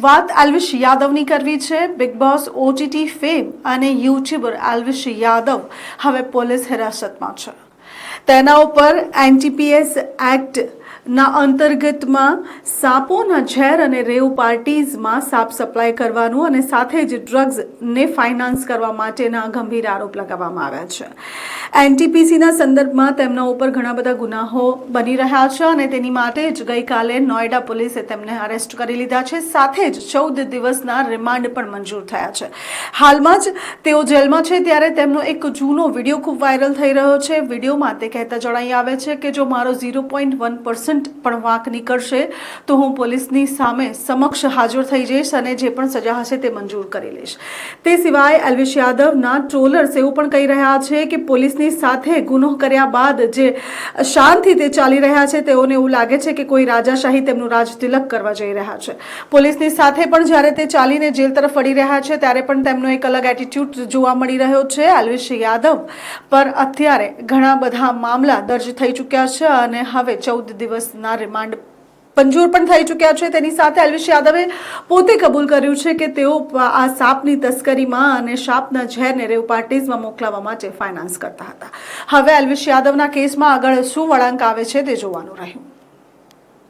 વાત એલ્વિશ યાદવની કરવી છે. બિગ બોસ ઓટીટી ફેમ અને યુટ્યુબર એલ્વિશ યાદવ હવે પોલીસ હિરાસતમાં છે. તેના ઉપર એનટીપીએસ એક્ટ ના અંતર્ગતમાં સાપોના ઝેર અને રેવ પાર્ટીઝમાં સાપ સપ્લાય કરવાનું અને સાથે જ ડ્રગ્સને ફાઇનાન્સ કરવા માટેના ગંભીર આરોપ લગાવવામાં આવ્યા છે. એનટીપીસીના સંદર્ભમાં તેમના ઉપર ઘણા બધા ગુનાહો બની રહ્યા છે અને તેની માટે જ ગઈકાલે નોઈડા પોલીસે તેમને અરેસ્ટ કરી લીધા છે. સાથે જ ચૌદ દિવસના રિમાન્ડ પણ મંજૂર થયા છે. હાલમાં જ તેઓ જેલમાં છે ત્યારે તેમનો એક જૂનો વીડિયો ખૂબ વાયરલ થઈ રહ્યો છે. વિડીયોમાં તે કહેતા જણાઈ આવે છે કે જો મારો ઝીરો પોઈન્ટ વન પર્સન્ટ પણ વાંક નીકળશે, તો હું પોલીસની સામે સમક્ષ હાજર થઈ જઈશ અને જે પણ સજા હશે તે મંજૂર કરી લઈશ. તે સિવાય એલ્વિશ યાદવના ટ્રોલર્સ એવું પણ કહી રહ્યા છે કે પોલીસની સાથે ગુનો કર્યા બાદ જે શાંતિ તે ચાલી રહ્યા છે, તેઓને એવું લાગે છે કે કોઈ રાજાશાહી તેમનું રાજ તિલક કરવા જઈ રહ્યા છે. પોલીસની સાથે પણ જ્યારે તે ચાલીને જેલ તરફ વળી રહ્યા છે, ત્યારે પણ તેમનો એક અલગ એટીટ્યુડ જોવા મળી રહ્યો છે. એલ્વિશ યાદવ પર અત્યારે ઘણા બધા મામલા દર્જ થઈ ચૂક્યા છે અને હવે ચૌદ દિવસના રિમાન્ડ મંજૂર પણ થઈ ચૂક્યા છે. તેની સાથે અલ્વિશ યાદવે પોતે કબૂલ કર્યું છે કે તેઓ આ સાપની તસ્કરીમાં અને સાપના ઝેરને રેવ પાર્ટીઝમાં મોકલાવવા માટે ફાઇનાન્સ કરતા હતા. હવે અલ્વિશ યાદવના કેસમાં આગળ શું વળાંક આવે છે તે જોવાનું રહ્યું.